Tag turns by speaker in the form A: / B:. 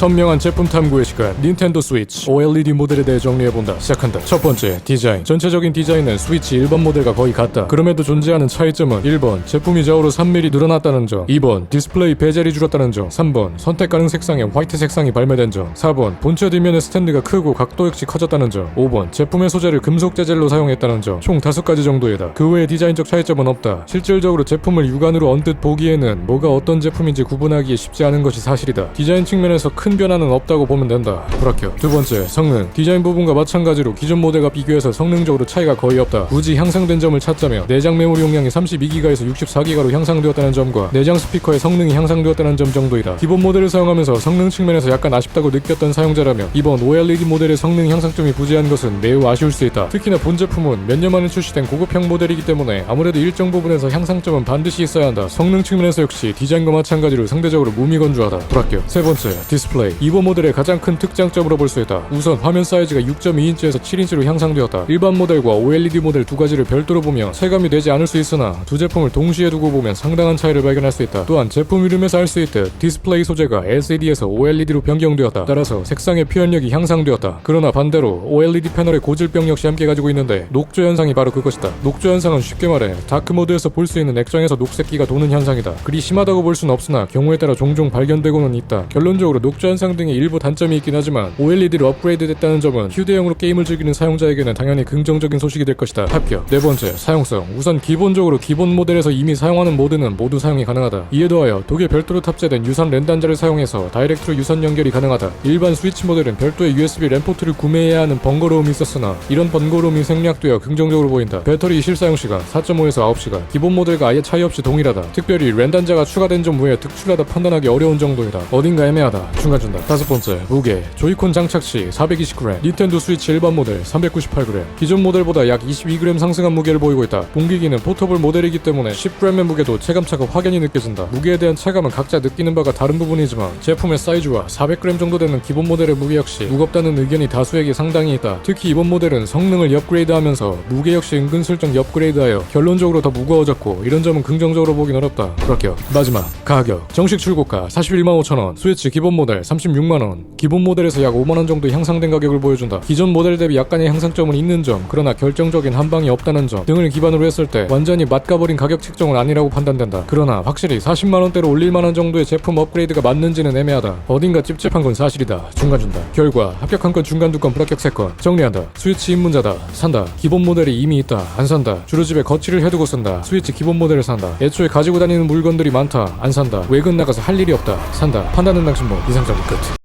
A: 선명한 제품 탐구의 시간 닌텐도 스위치. OLED 모델에 대해 정리해본다. 시작한다. 첫 번째 디자인. 전체적인 디자인은 스위치 일반 모델과 거의 같다. 그럼에도 존재하는 차이점은 1번 제품이 좌우로 3mm 늘어났다는 점. 2번 디스플레이 베젤이 줄었다는 점. 3번 선택 가능 색상의 화이트 색상이 발매된 점. 4번 본체 뒷면의 스탠드가 크고 각도 역시 커졌다는 점. 5번 제품의 소재를 금속 재질로 사용했다는 점. 총 5가지 정도이다. 그 외에 디자인적 차이점은 없다. 실질적으로 제품을 육안으로 언뜻 보기에는 뭐가 어떤 제품인지 구분하기 쉽지 않은 것이 사실이다. 디자인 측면에서 큰 변화는 없다고 보면 된다. 불합격. 두 번째 성능. 디자인 부분과 마찬가지로 기존 모델과 비교해서 성능적으로 차이가 거의 없다. 굳이 향상된 점을 찾자면 내장 메모리 용량이 32기가에서 64기가로 향상되었다는 점과 내장 스피커의 성능이 향상되었다는 점 정도이다. 기본 모델을 사용하면서 성능 측면에서 약간 아쉽다고 느꼈던 사용자라면 이번 OLED 모델의 성능 향상점이 부재한 것은 매우 아쉬울 수 있다. 특히나 본 제품은 몇 년 만에 출시된 고급형 모델이기 때문에 아무래도 일정 부분에서 향상점은 반드시 있어야 한다. 성능 측면에서 역시 디자인과 마찬가지로 상대적으로 무미건조하다. 불합격. 세 번째 디스플레이 이번 모델의 가장 큰 특장점으로 볼 수 있다. 우선 화면 사이즈가 6.2인치에서 7인치로 향상되었다. 일반 모델과 OLED 모델 두 가지를 별도로 보면 체감이 되지 않을 수 있으나 두 제품을 동시에 두고 보면 상당한 차이를 발견할 수 있다. 또한 제품 이름에서 알 수 있듯 디스플레이 소재가 LCD에서 OLED로 변경되었다. 따라서 색상의 표현력이 향상되었다. 그러나 반대로 OLED 패널의 고질병 역시 함께 가지고 있는데 녹조 현상이 바로 그것이다. 녹조 현상은 쉽게 말해 다크 모드에서 볼 수 있는 액정에서 녹색기가 도는 현상이다. 그리 심하다고 볼 수는 없으나 경우에 따라 종종 발견되고는 있다. 결론적으로 녹조 현상 등의 일부 단점이 있긴 하지만 OLED로 업그레이드 됐다는 점은 휴대용으로 게임을 즐기는 사용자에게는 당연히 긍정적인 소식이 될 것이다. 합격. 네 번째 사용성. 우선 기본적으로 기본 모델에서 이미 사용하는 모드는 모두 사용이 가능하다. 이에 더하여 독일 별도로 탑재된 유선 랜 단자를 사용해서 다이렉트로 유선 연결이 가능하다. 일반 스위치 모델은 별도의 USB 랜 포트를 구매해야 하는 번거로움이 있었으나 이런 번거로움이 생략되어 긍정적으로 보인다. 배터리 실사용 시간 4.5에서 9시간. 기본 모델과 아예 차이 없이 동일하다. 특별히 랜 단자가 추가된 점 외에 특출나다 판단하기 어려운 정도이다. 어딘가 애매하다. 중간 준다 다섯 번째 무게 조이콘 장착 시 420g 닌텐도 스위치 일반 모델 398g 기존 모델보다 약 22g 상승한 무게를 보이고 있다. 본기기는 포터블 모델이기 때문에 10g의 무게도 체감차가 확연히 느껴진다. 무게에 대한 체감은 각자 느끼는 바가 다른 부분이지만 제품의 사이즈와 400g 정도 되는 기본 모델의 무게 역시 무겁다는 의견이 다수에게 상당히 있다. 특히 이번 모델은 성능을 업그레이드하면서 무게 역시 은근슬쩍 업그레이드하여 결론적으로 더 무거워졌고 이런 점은 긍정적으로 보긴 어렵다. 불합격 마지막 가격. 정식 출고가 41만 5천원. 스위치 기본 모델 36만원. 기본 모델에서 약 5만원 정도 향상된 가격을 보여준다. 기존 모델 대비 약간의 향상점은 있는 점 그러나 결정적인 한방이 없다는 점 등을 기반으로 했을 때 완전히 맛가버린 가격 책정은 아니라고 판단된다. 그러나 확실히 40만원대로 올릴만한 정도의 제품 업그레이드가 맞는지는 애매하다. 어딘가 찝찝한 건 사실이다. 중간 준다 결과 합격한 건 중간 두건 불합격 세 건. 정리한다. 스위치 입문자다. 산다. 기본 모델이 이미 있다. 안 산다. 주로 집에 거치를 해두고 쓴다. 스위치 기본 모델을 산다. 애초에 가지고 다니는 물건들이 많다. 안 산다. 외근 나가서 할 일이 없다. 산다. 판단은 당신 뭐. 이상 적인 끝